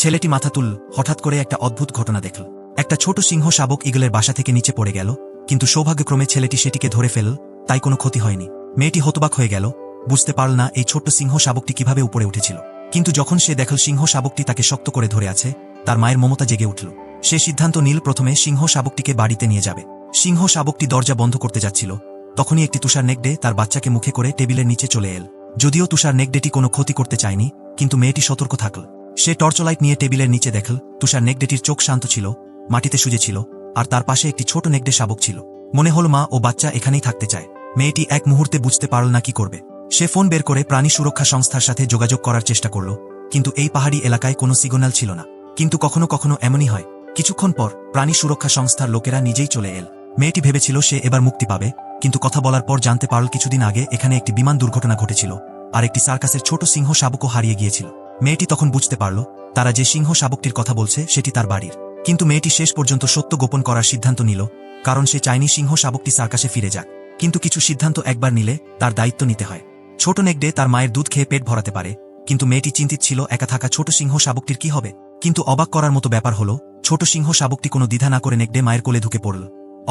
ছেলেটি মাথা তুল, হঠাৎ করে একটা অদ্ভুত ঘটনা দেখল। একটা ছোট সিংহ শাবক ইগলের বাসা থেকে নিচে পড়ে গেল, কিন্তু সৌভাগ্যক্রমে ছেলেটি সেটিকে ধরে ফেলল তাই কোনো ক্ষতি হয়নি। মেয়েটি হতবাক হয়ে গেল, বুঝতে পারল না এই ছোট্ট সিংহ শাবকটি কীভাবে উপরে উঠেছিল। কিন্তু যখন সে দেখল সিংহ শাবকটি তাকে শক্ত করে ধরে আছে, তার মায়ের মমতা জেগে উঠল। সে সিদ্ধান্ত নীল প্রথমে সিংহ শাবকটিকে বাড়িতে নিয়ে যাবে। সিংহ শাবকটি দরজা বন্ধ করতে যাচ্ছিল। তখনই একটি তুষার নেকডে তার বাচ্চাকে মুখে করে টেবিলের নিচে চলে এল। যদিও তুষার নেকডেটি কোনো ক্ষতি করতে চায়নি, কিন্তু মেয়েটি সতর্ক থাকল। সে টর্চলাইট নিয়ে টেবিলের নিচে দেখল, তুষার নেকডেটির চোখ শান্ত ছিল, মাটিতে সুজেছিল আর তার পাশে একটি ছোট নেকডে শাবক ছিল। মনে হল মা ও বাচ্চা এখানেই থাকতে চায়। মেয়েটি এক মুহূর্তে বুঝতে পারল না কি করবে। সে ফোন বের করে প্রাণী সুরক্ষা সংস্থার সাথে যোগাযোগ করার চেষ্টা করল, কিন্তু এই পাহাড়ি এলাকায় কোনো সিগন্যাল ছিল না। কিন্তু কখনো কখনো এমনই হয়। কিছুক্ষণ পর প্রাণী সুরক্ষা সংস্থার লোকেরা নিজেই চলে এল। মেয়েটি ভেবেছিল সে এবার মুক্তি পাবে, কিন্তু কথা বলার পর জানতে পারল কিছুদিন আগে এখানে একটি বিমান দুর্ঘটনা ঘটেছিল, আর একটি সার্কাসের ছোট সিংহ শাবকও হারিয়ে গিয়েছিল। মেয়েটি তখন বুঝতে পারল, তারা যে সিংহ শাবকটির কথা বলছে সেটি তার বাড়ির। কিন্তু মেয়েটি শেষ পর্যন্ত সত্য গোপন করার সিদ্ধান্ত নিল, কারণ সে চাইনি সিংহ শাবকটি সার্কাসে ফিরে যাক। কিন্তু কিছু সিদ্ধান্ত একবার নিলে তার দায়িত্ব নিতে হয়। ছোট নেকডে তার মায়ের দুধ খেয়ে পেট ভরাতে পারে, কিন্তু মেয়েটি চিন্তিত ছিল একা থাকা ছোট সিংহ শাবকটির কি হবে। কিন্তু অবাক করার মতো ব্যাপার হল, ছোট সিংহ শাবকটি কোনো দ্বিধা না করে নেকডে মায়ের কোলে ঢুকে পড়ল।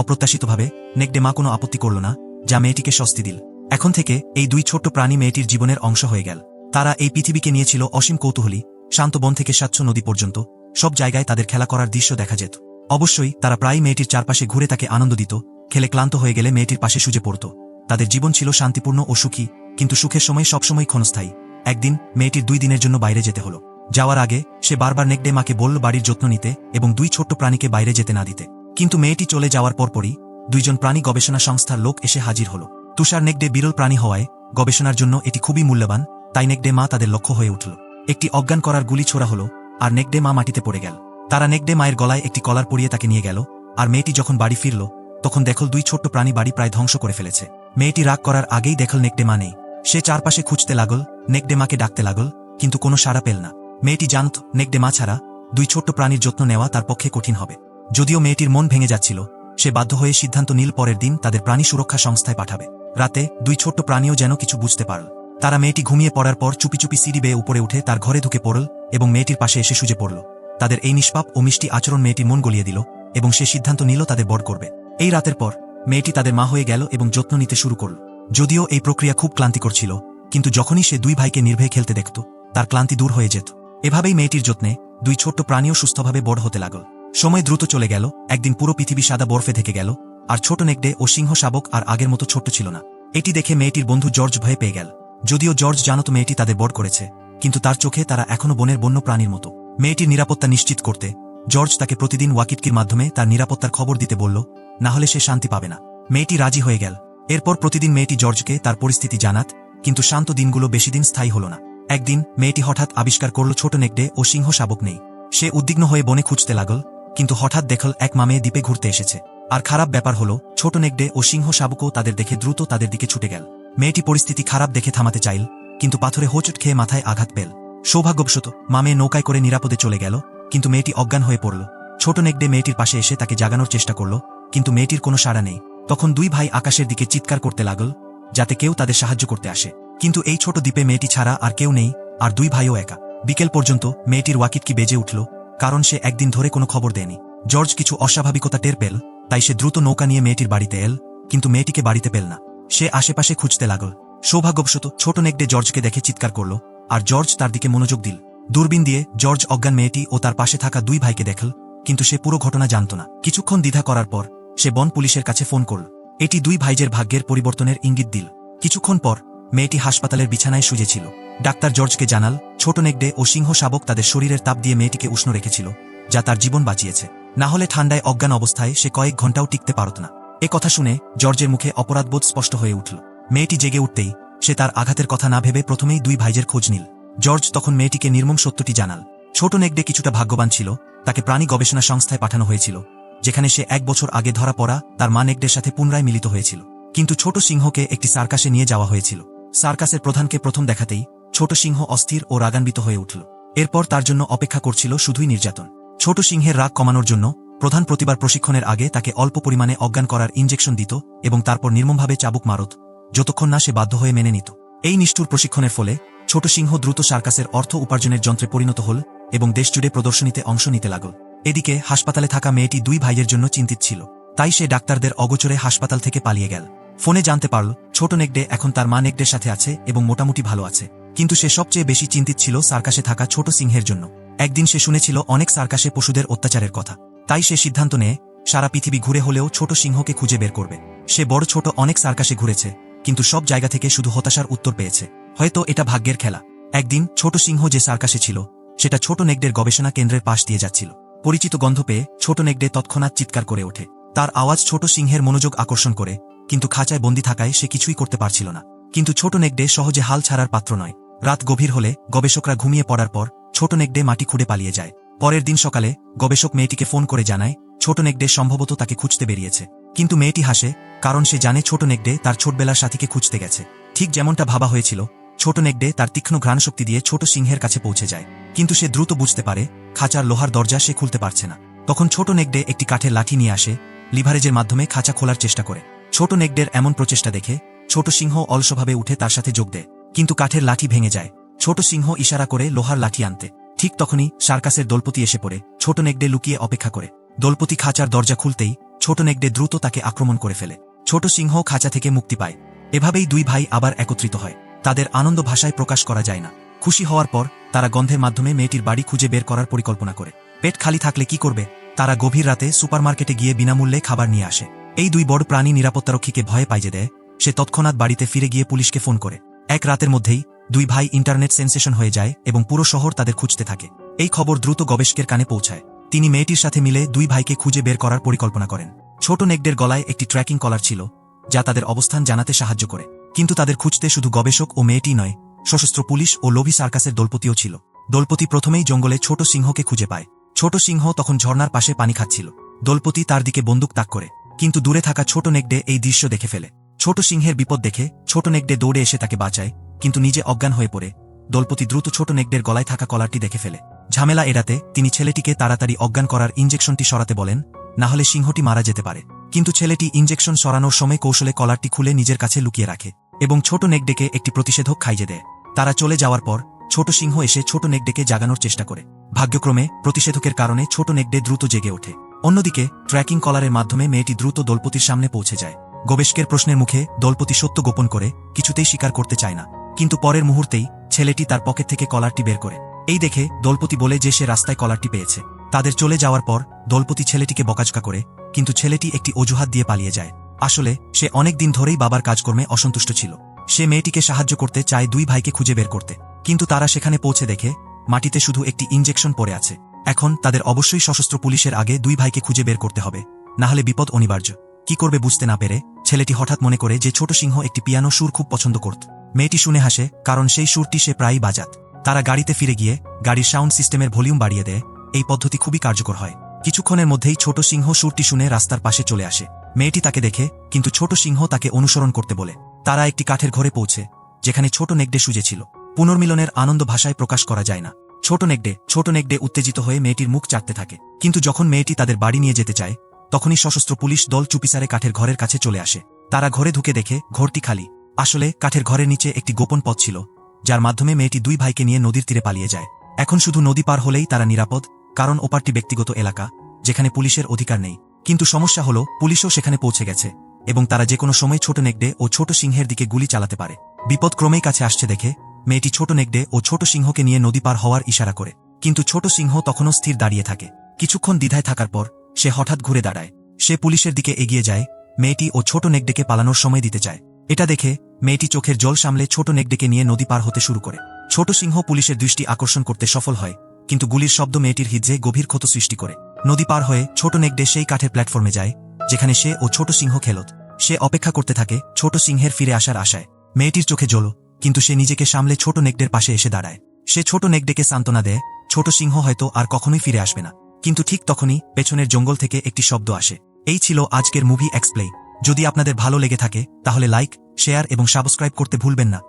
অপ্রত্যাশিতভাবে নেকডে মা কোনো আপত্তি করল না, যা মেয়েটিকে স্বস্তি দিল। এখন থেকে এই দুই ছোট্ট প্রাণী মেয়েটির জীবনের অংশ হয়ে গেল। তারা এই পৃথিবীকে নিয়েছিল অসীম কৌতূহলী, শান্ত বন থেকে স্বচ্ছ নদী পর্যন্ত। সব জায়গায় তাদের খেলা করার দৃশ্য দেখা যেত। অবশ্যই তারা প্রায় মেয়েটির চারপাশে ঘুরে তাকে আনন্দ দিত, খেলে ক্লান্ত হয়ে গেলে মেয়েটির পাশে সুজে পড়ত। তাদের জীবন ছিল শান্তিপূর্ণ ও সুখী, কিন্তু সুখের সময় সবসময় ক্ষণস্থায়ী। একদিন মেয়েটির দুই দিনের জন্য বাইরে যেতে হলো। যাওয়ার আগে সে বারবার নেকডে মাকে বলল বাড়ির যত্ন নিতে এবং দুই ছোট্ট প্রাণীকে বাইরে যেতে না দিতে। কিন্তু মেয়েটি চলে যাওয়ার পরপরই দুইজন প্রাণী গবেষণা সংস্থার লোক এসে হাজির হল। তুষার নেকডে বিরল প্রাণী হওয়ায় গবেষণার জন্য এটি খুবই মূল্যবান তাই নেকডে মা তাদের লক্ষ্য হয়ে উঠল। একটি অজ্ঞান করার গুলি ছোড়া হল, আর নেকডে মা মাটিতে পড়ে গেল। তারা নেকডে মায়ের গলায় একটি কলার পরিয়ে তাকে নিয়ে গেল, আর মেয়েটি যখন বাড়ি ফিরল, তখন দেখল দুই ছোট্ট প্রাণী বাড়ি প্রায় ধ্বংস করে ফেলেছে। মেয়েটি রাগ করার আগেই দেখল নেকডে মা নেই। সে চারপাশে খুঁজতে লাগল নেকডে মাকে ডাকতে লাগল, কিন্তু কোনো সাড়া পেল না। মেয়েটি জানত নেকডে মা ছাড়া দুই ছোট্ট প্রাণীর যত্ন নেওয়া তার পক্ষে কঠিন হবে। যদিও মেয়েটির মন ভেঙে যাচ্ছিল, সে বাধ্য হয়ে সিদ্ধান্ত নীল পরের দিন তাদের প্রাণী সুরক্ষা সংস্থায় পাঠাবে। রাতে দুই ছোট্ট প্রাণীও যেন কিছু বুঝতে পারল। তারা মেয়েটি ঘুমিয়ে পড়ার পর চুপি চুপি সিঁড়ি বেয়ে উপরে উঠে তার ঘরে ঢুকে পড়ল এবং মেয়েটির পাশে এসে সুজে পড়ল। তাদের এই নিষ্পাপ ও মিষ্টি আচরণ মেয়েটির মন গলিয়ে দিল এবং সে সিদ্ধান্ত নিল তাদের বড় করবে। এই রাতের পর মেয়েটি তাদের মা হয়ে গেল এবং যত্ন নিতে শুরু করল। যদিও এই প্রক্রিয়া খুব ক্লান্তিকর ছিল, কিন্তু যখনই সে দুই ভাইকে নির্ভয়ে খেলতে দেখত, তার ক্লান্তি দূর হয়ে যেত। এভাবেই মেয়েটির যত্নে দুই ছোট্ট প্রাণীও সুস্থভাবে বড় হতে লাগল। সময় দ্রুত চলে গেল, একদিন পুরো পৃথিবী সাদা বরফে থেকে গেল, আর ছোট নেকডে ও সিংহ শাবক আর আগের মতো ছোট্ট ছিল না। এটি দেখে মেয়েটির বন্ধু জর্জ ভয়ে পেয়ে গেল। যদিও জর্জ জানত মেয়েটি তাদের বড় করেছে, কিন্তু তার চোখে তারা এখনও বনের বন্য প্রাণীর মতো। মেয়েটির নিরাপত্তা নিশ্চিত করতে, জর্জ তাকে প্রতিদিন ওয়াকিটকির মাধ্যমে তার নিরাপত্তার খবর দিতে বলল, না হলে সে শান্তি পাবে না। মেয়েটি রাজি হয়ে গেল। এরপর প্রতিদিন মেয়েটি জর্জকে তার পরিস্থিতি জানাত, কিন্তু শান্ত দিনগুলো বেশি দিন স্থায়ী হল না। একদিন মেয়েটি হঠাৎ আবিষ্কার করল ছোট নেকডে ও সিংহ শাবক নেই। সে উদ্বিগ্ন হয়ে বনে খুঁজতে লাগল, কিন্তু হঠাৎ দেখল এক মামে দ্বীপে ঘুরতে এসেছে। আর খারাপ ব্যাপার হল, ছোট নেকডে ও সিংহ শাবকও তাদের দেখে দ্রুত তাদের দিকে ছুটে গেল। মেয়েটি পরিস্থিতি খারাপ দেখে থামাতে চাইল, কিন্তু পাথরে হোঁচট খেয়ে মাথায় আঘাত পেল। সৌভাগ্যবশত মামে নৌকায় করে নিরাপদে চলে গেল, কিন্তু মেয়েটি অজ্ঞান হয়ে পড়ল। ছোট নেকডে মেয়েটির পাশে এসে তাকে জাগানোর চেষ্টা করল, কিন্তু মেয়েটির কোনো সাড়া নেই। তখন দুই ভাই আকাশের দিকে চিৎকার করতে লাগল, যাতে কেউ তাদের সাহায্য করতে আসে। কিন্তু এই ছোট দ্বীপে মেয়েটি ছাড়া আর কেউ নেই, আর দুই ভাইও একা। বিকেল পর্যন্ত মেয়েটির ওয়াকিটকি বেজে উঠল, কারণ সে একদিন ধরে কোনো খবর দেয়নি। জর্জ কিছু অস্বাভাবিকতা টের পেল, তাই সে দ্রুত নৌকা নিয়ে মেয়েটির বাড়িতে এল, কিন্তু মেয়েটিকে বাড়িতে পেল না। সে আশেপাশে খুঁজতে লাগল। সৌভাগ্যবশত ছোট নেকডে জর্জকে দেখে চিৎকার করল, আর জর্জ তার দিকে মনোযোগ দিল। দূরবীন দিয়ে জর্জ অজ্ঞান মেয়েটি ও তার পাশে থাকা দুই ভাইকে দেখল, কিন্তু সে পুরো ঘটনা জানত না। কিছুক্ষণ দ্বিধা করার পর সে বন পুলিশের কাছে ফোন করল। এটি দুই ভাইজের ভাগ্যের পরিবর্তনের ইঙ্গিত দিল। কিছুক্ষণ পর মেয়েটি হাসপাতালের বিছানায় শুয়েছিল ডাক্তার জর্জকে জানাল, ছোট নেকডে ও সিংহ শাবক তাদের শরীরের তাপ দিয়ে মেয়েটিকে উষ্ণ রেখেছিল, যা তার জীবন বাঁচিয়েছে। না হলে ঠান্ডায় অজ্ঞান অবস্থায় সে কয়েক ঘন্টাও টিকতে পারত না। এ কথা শুনে জর্জের মুখে অপরাধবোধ স্পষ্ট হয়ে উঠল। মেয়েটি জেগে উঠতেই সে তার আঘাতের কথা না ভেবে প্রথমেই দুই ভাইজের খোঁজ নিল। জর্জ তখন মেয়েটিকে নির্মম সত্যটি জানাল। ছোট নেকডে কিছুটা ভাগ্যবান ছিল, তাকে প্রাণী গবেষণা সংস্থায় পাঠানো হয়েছিল, যেখানে সে এক বছর আগে ধরা পড়া তার মা নেকডের সাথে পুনরায় মিলিত হয়েছিল। কিন্তু ছোট সিংহকে একটি সার্কাসে নিয়ে যাওয়া হয়েছিল। সার্কাসের প্রধানকে প্রথম দেখাতেই ছোট সিংহ অস্থির ও রাগান্বিত হয়ে উঠল। এরপর তার জন্য অপেক্ষা করছিল শুধুই নির্যাতন। ছোট সিংহের রাগ কমানোর জন্য প্রধান প্রতিবার প্রশিক্ষণের আগে তাকে অল্প পরিমাণে অজ্ঞান করার ইঞ্জেকশন দিত এবং তারপর নির্মমভাবে চাবুক মারত, যতক্ষণ না সে বাধ্য হয়ে মেনে নিত। এই নিষ্ঠুর প্রশিক্ষণের ফলে ছোট সিংহ দ্রুত সার্কাসের অর্থ উপার্জনের যন্ত্রে পরিণত হল এবং দেশজুড়ে প্রদর্শনীতে অংশ নিতে লাগল। এদিকে হাসপাতালে থাকা মেয়েটি দুই ভাইয়ের জন্য চিন্তিত ছিল। তাই সে ডাক্তারদের অগোচরে হাসপাতাল থেকে পালিয়ে গেল। ফোনে জানতে পারল, ছোট নেকডে এখন তার মা নেকডের সাথে আছে এবং মোটামুটি ভালো আছে। কিন্তু সে সবচেয়ে বেশি চিন্তিত ছিল সার্কাসে থাকা ছোট সিংহের জন্য। একদিন সে শুনেছিল অনেক সার্কাসে পশুদের অত্যাচারের কথা। তাই সে সিদ্ধান্ত নেয়, সারা পৃথিবী ঘুরে হলেও ছোট সিংহকে খুঁজে বের করবে। সে বড় ছোট অনেক সার্কাসে ঘুরেছে, কিন্তু সব জায়গা থেকে শুধু হতাশার উত্তর পেয়েছে। হয়তো এটা ভাগ্যের খেলা। একদিন ছোট সিংহ যে সার্কাসে ছিল, সেটা ছোট নেকডের গবেষণা কেন্দ্রের পাশ দিয়ে যাচ্ছিল। পরিচিত গন্ধ পেয়ে ছোট নেকডে তৎক্ষণাৎ চিৎকার করে ওঠে। তার আওয়াজ ছোট সিংহের মনোযোগ আকর্ষণ করে, কিন্তু খাঁচায় বন্দি থাকায় সে কিছুই করতে পারছিল না। কিন্তু ছোট নেকডে সহজে হাল ছাড়ার পাত্র নয়। রাত গভীর হলে গবেষকরা ঘুমিয়ে পড়ার পর ছোট নেকডে মাটি খুঁড়ে পালিয়ে যায়। পরের দিন সকালে গবেষক মেয়েটিকে ফোন করে জানায়, ছোট নেকডে সম্ভবত তাকে খুঁজতে বেরিয়েছে। কিন্তু মেয়েটি হাসে, কারণ সে জানে ছোট নেকডে তার ছোটবেলার সাথীকে খুঁজতে গেছে। ঠিক যেমনটা ভাবা হয়েছিল, ছোট নেকডে তার তীক্ষ্ণ ঘ্রাণশক্তি দিয়ে ছোট সিংহের কাছে পৌঁছে যায়। কিন্তু সে দ্রুত বুঝতে পারে, খাঁচার লোহার দরজা সে খুলতে পারছে না। তখন ছোট নেকডে একটি কাঠের লাঠি নিয়ে আসে, লিভারেজের মাধ্যমে খাঁচা খোলার চেষ্টা করে। ছোট নেকডের এমন প্রচেষ্টা দেখে, ছোট সিংহ অলসভাবে উঠে তার সাথে যোগ দেয়। কিন্তু কাঠের লাঠি ভেঙে যায়। ছোট সিংহ ইশারা করে লোহার লাঠি আনতে। ঠিক তখনই সার্কাসের দলপতি এসে পড়ে, ছোট নেকডে লুকিয়ে অপেক্ষা করে। দলপতি খাঁচার দরজা খুলতেই ছোট নেকডে দ্রুত তাকে আক্রমণ করে ফেলে। ছোট সিংহ খাঁচা থেকে মুক্তি পায়। এভাবেই দুই ভাই আবার একত্রিত হয়। তাদের আনন্দ ভাষায় প্রকাশ করা যায় না। খুশি হওয়ার পর তারা গন্ধের মাধ্যমে মেয়েটির বাড়ি খুঁজে বের করার পরিকল্পনা করে। পেট খালি থাকলে কি করবে? তারা গভীর রাতে সুপারমার্কেটে গিয়ে বিনামূল্যে খাবার নিয়ে আসে। এই দুই বড় প্রাণী নিরাপত্তারক্ষীকে ভয়ে পাইজে দেয়। সে তৎক্ষণাৎ বাড়িতে ফিরে গিয়ে পুলিশকে ফোন করে। এক রাতের মধ্যেই দুই ভাই ইন্টারনেট সেন্সেশন হয়ে যায় এবং পুরো শহর তাদের খুঁজতে থাকে। এই খবর দ্রুত গবেষকের কানে পৌঁছায়। তিনি মেয়েটির সাথে মিলে দুই ভাইকে খুঁজে বের করার পরিকল্পনা করেন। ছোট নেকডের গলায় একটি ট্র্যাকিং কলার ছিল, যা তাদের অবস্থান জানাতে সাহায্য করে। কিন্তু তাদের খুঁজতে শুধু গবেষক ও মেয়েটি নয়, সশস্ত্র পুলিশ ও লোভি সার্কাসের দলপতিও ছিল। দলপতি প্রথমেই জঙ্গলে ছোট সিংহকে খুঁজে পায়। ছোট সিংহ তখন ঝর্নার পাশে পানি খাচ্ছিল। দলপতি তার দিকে বন্দুক তাক করে, কিন্তু দূরে থাকা ছোট নেকডে এই দৃশ্য দেখে ফেলে। ছোট সিংহের বিপদ দেখে ছোট নেকডে দৌড়ে এসে তাকে বাঁচায়, কিন্তু নিজে অজ্ঞান হয়ে পড়ে। দলপতি দ্রুত ছোট নেকডের গলায় থাকা কলারটি দেখে ফেলে। ঝামেলা এড়াতে তিনি ছেলেটিকে তাড়াতাড়ি অজ্ঞান করার ইঞ্জেকশনটি সরাতে বলেন, না হলে সিংহটি মারা যেতে পারে। কিন্তু ছেলেটি ইঞ্জেকশন সরানোর সময় কৌশলে কলারটি খুলে নিজের কাছে লুকিয়ে রাখে এবং ছোট নেকডেকে একটি প্রতিষেধক খাইয়ে দেয়। তারা চলে যাওয়ার পর ছোট সিংহ এসে ছোট নেকডেকে জাগানোর চেষ্টা করে। ভাগ্যক্রমে প্রতিষেধকের কারণে ছোট নেকডে দ্রুত জেগে ওঠে। অন্যদিকে ট্র্যাকিং কলারের মাধ্যমে মেয়েটি দ্রুত দলপতির সামনে পৌঁছে যায়। গবেষকের প্রশ্নের মুখে দলপতি সত্য গোপন করে কিছুতেই স্বীকার করতে চায় না। কিন্তু পরের মুহূর্তেই ছেলেটি তার পকেট থেকে কলারটি বের করে। এই দেখে দলপতি বলে যে সে রাস্তায় কলারটি পেয়েছে। তাদের চলে যাওয়ার পর দলপতি ছেলেটিকে বকাঝকা করে, কিন্তু ছেলেটি একটি অজুহাত দিয়ে পালিয়ে যায়। আসলে সে অনেক দিন ধরেই বাবার কাজকর্মে অসন্তুষ্ট ছিল। সে মেয়েটিকে সাহায্য করতে চায় দুই ভাইকে খুঁজে বের করতে। কিন্তু তারা সেখানে পৌঁছে দেখে মাটিতে শুধু একটি ইঞ্জেকশন পড়ে আছে। এখন তাদের অবশ্যই সশস্ত্র পুলিশের আগে দুই ভাইকে খুঁজে বের করতে হবে। নাহলে বিপদ অনিবার্য। কি করবে বুঝতে না পেরে ছেলেটি হঠাৎ মনে করে যে ছোট সিংহ একটি পিয়ানো সুর খুব পছন্দ করত। মেয়েটি শুনে হাসে, কারণ সেই সুরটি সে প্রায়ই বাজাত। তারা গাড়িতে ফিরে গিয়ে গাড়ির সাউন্ড সিস্টেমের ভলিউম বাড়িয়ে দেয়। এই পদ্ধতি খুবই কার্যকর হয়। কিছুক্ষণের মধ্যেই ছোট সিংহ সুরটি শুনে রাস্তার পাশে চলে আসে। মেয়েটি তাকে দেখে, কিন্তু ছোট সিংহ তাকে অনুসরণ করতে বলে। তারা একটি কাঠের ঘরে পৌঁছে, যেখানে ছোট নেকডে সুজেছিল পুনর্মিলনের আনন্দ ভাষায় প্রকাশ করা যায় না। ছোট নেকডে ছোট নেকডে উত্তেজিত হয়ে মেয়েটির মুখ চাটতে থাকে। কিন্তু যখন মেয়েটি তাদের বাড়ি নিয়ে যেতে চায় তখনই সশস্ত্র পুলিশ দল চুপিসারে কাঠের ঘরের কাছে চলে আসে। তারা ঘরে ঢুকে দেখে, ঘরটি খালি। আসলে, কাঠের ঘরের নিচে একটি গোপন পথ ছিল, যার মাধ্যমে মেয়েটি দুই ভাইকে নিয়ে নদীর তীরে পালিয়ে যায়। এখন শুধু নদী পার হলেই তারা নিরাপদ, কারণ ওপারটি ব্যক্তিগত এলাকা, যেখানে পুলিশের অধিকার নেই। কিন্তু সমস্যা হল, পুলিশও সেখানে পৌঁছে গেছে, এবং তারা যে কোনো সময় ছোট নেকডে ও ছোট সিংহের দিকে গুলি চালাতে পারে। বিপদ ক্রমেই কাছে আসছে দেখে, মেয়েটি ছোট নেকডে ও ছোট সিংহকে নিয়ে নদী পার হওয়ার ইশারা করে। কিন্তু ছোট সিংহ তখনও স্থির দাঁড়িয়ে থাকে। কিছুক্ষণ দ্বিধায় থাকার পর সে হঠাৎ ঘুরে দাঁড়ায়। সে পুলিশের দিকে এগিয়ে যায়, মেয়েটি ও ছোট নেকডেকে পালানোর সময় দিতে চায়। এটা দেখে মেয়েটি চোখের জল সামলে ছোট নেকডেকে নিয়ে নদী পার হতে শুরু করে। ছোট সিংহ পুলিশের দৃষ্টি আকর্ষণ করতে সফল হয়, কিন্তু গুলির শব্দ মেয়েটির হিজ্জে গভীর ক্ষত সৃষ্টি করে। নদী পার হয়ে ছোট নেকডে সেই কাঠের প্ল্যাটফর্মে যায়, যেখানে সে ও ছোট সিংহ খেলত। সে অপেক্ষা করতে থাকে ছোট সিংহের ফিরে আসার আশায়। মেয়েটির চোখে জ্বলো কিন্তু সে নিজেকে সামলে ছোট নেকডের পাশে এসে দাঁড়ায়। সে ছোট নেকডেকে সান্ত্বনা দেয়, ছোট সিংহ হয়তো আর কখনোই ফিরে আসবে না। কিন্তু ঠিক তখনই পেছনের জঙ্গল থেকে একটি শব্দ আসে। এই ছিল আজকের মুভি এক্সপ্লেই। যদি আপনাদের ভালো লেগে থাকে, তাহলে লাইক, শেয়ার এবং সাবস্ক্রাইব করতে ভুলবেন না।